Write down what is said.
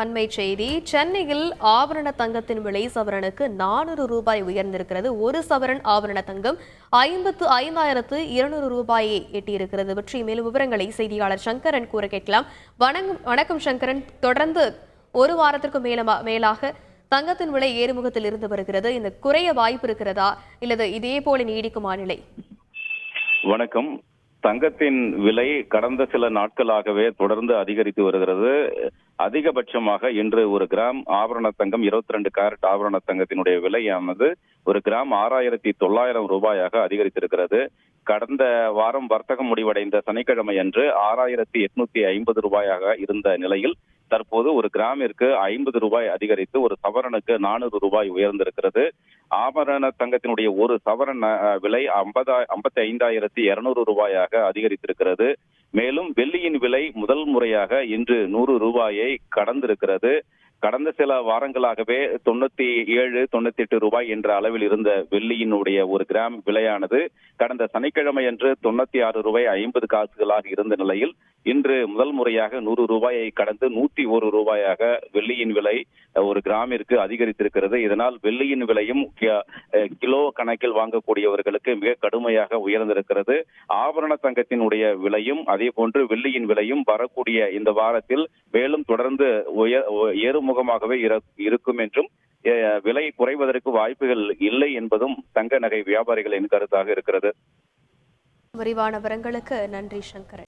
அண்மை செய்தி சென்னையில் ஆபரண தங்கத்தின் விலை சவரனுக்கு நானூறு ரூபாய் உயர்ந்திருக்கிறது. ஒரு சவரன் ஆபரண தங்கம் ஐம்பத்து ஐந்தாயிரத்து இருநூறு ரூபாயை எட்டியிருக்கிறது. பற்றி மேலும் விவரங்களை செய்தியாளர் சங்கரன் கூற கேட்கலாம். வணக்கம் வணக்கம் சங்கரன். தொடர்ந்து ஒரு வாரத்திற்கு மேலமா மேலாக தங்கத்தின் விலை ஏறுமுகத்தில் இருந்து வருகிறது. இந்த குறைய வாய்ப்பு இருக்கிறதா? இல்லது இதே போல நீடிக்குமா நிலை? வணக்கம். தங்கத்தின் விலை கடந்த சில நாட்களாகவே தொடர்ந்து அதிகரித்து வருகிறது. அதிகபட்சமாக இன்று ஒரு கிராம் ஆபரண தங்கம் இருபத்தி ரெண்டு கேரட் ஆபரண தங்கத்தினுடைய விலையானது ஒரு கிராம் ஆறாயிரத்தி தொள்ளாயிரம் ரூபாயாக அதிகரித்திருக்கிறது. கடந்த வாரம் வர்த்தகம் முடிவடைந்த சனிக்கிழமை அன்று ஆறாயிரத்தி எட்நூத்தி ஐம்பது ரூபாயாக இருந்த நிலையில் தற்போது ஒரு கிராமிற்கு ஐம்பது ரூபாய் அதிகரித்து ஒரு சவரனுக்கு நானூறு ரூபாய் உயர்ந்திருக்கிறது. ஆபரண தங்கத்தினுடைய ஒரு சவரன் விலை ஐம்பதா ஐம்பத்தி ஐந்தாயிரத்தி இருநூறு ரூபாயாக அதிகரித்திருக்கிறது. மேலும் வெள்ளியின் விலை முதல் முறையாக இன்று நூறு ரூபாயை கடந்திருக்கிறது. கடந்த சில வாரங்களாகவே தொண்ணூத்தி ஏழு தொண்ணூத்தி எட்டு ரூபாய் என்ற அளவில் இருந்த வெள்ளியினுடைய ஒரு கிராம் விலையானது கடந்த சனிக்கிழமை அன்று தொண்ணூத்தி ஆறு ரூபாய் ஐம்பது காசுகளாக இருந்த நிலையில் இன்று முதல் முறையாக நூறு ரூபாயை கடந்து நூத்தி ஒரு ரூபாயாக வெள்ளியின் விலை ஒரு கிராமிற்கு அதிகரித்திருக்கிறது. இதனால் வெள்ளியின் விலையும் கிலோ கணக்கில் வாங்கக்கூடியவர்களுக்கு மிக கடுமையாக உயர்ந்திருக்கிறது. ஆபரண தங்கத்தினுடைய விலையும் அதே போன்று வெள்ளியின் விலையும் வரக்கூடிய இந்த வாரத்தில் மேலும் தொடர்ந்து ஏறுமுகமாகவே இருக்கும் என்றும் விலை குறைவதற்கு வாய்ப்புகள் இல்லை என்பதும் தங்க நகை வியாபாரிகளின் கருத்தாக இருக்கிறது. விரிவான விவரங்களுக்கு நன்றி சங்கரன்.